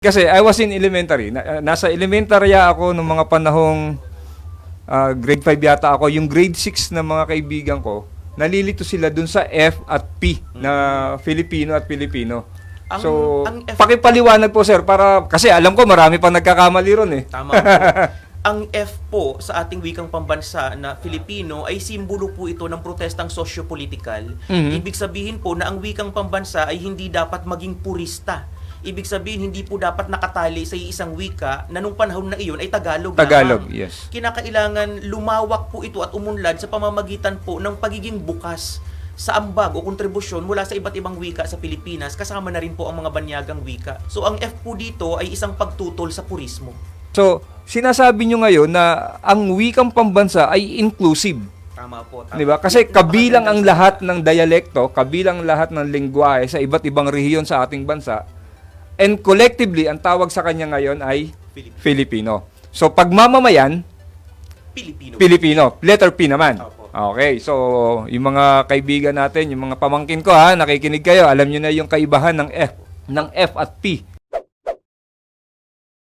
Kasi I was in elementary. Na- nasa elementary ako nung mga panahong ah, grade 5 yata ako. Yung grade 6 na mga kaibigan ko, nalilito sila dun sa F at P na Filipino at Filipino. Ang- so, ang F- pakipaliwanag po sir para kasi alam ko marami pa nagkakamali ron eh. Tama po. Ang F po sa ating wikang pambansa na Filipino ay simbolo po ito ng protestang sosyo-politikal. Mhm. Ibig sabihin po na ang wikang pambansa ay hindi dapat maging purista. Ibig sabihin hindi po dapat nakatali sa isang wika na nung panahon na iyon ay Tagalog, Tagalog, lamang. yes. Kinakailangan lumawak po ito at umunlad sa pamamagitan po ng pagiging bukas sa ambag o kontribusyon mula sa iba't ibang wika sa Pilipinas kasama na rin po ang mga banyagang wika. So ang F po dito ay isang pagtutol sa purismo. So, sinasabi nyo ngayon na ang wikang pambansa ay inclusive. Tama po. Tama. Di ba? Kasi kabilang ang lahat ng dialekto, kabilang lahat ng lengguwahe sa iba't ibang rehiyon sa ating bansa. And collectively, ang tawag sa kanya ngayon ay Filipino. Filipino. So pagmamamayan, Pilipino. Filipino. Letter P naman. Opo. Okay, so yung mga kaibigan natin, yung mga pamangkin ko ha, nakikinig kayo, alam nyo na yung kaibahan ng F, ng F at P.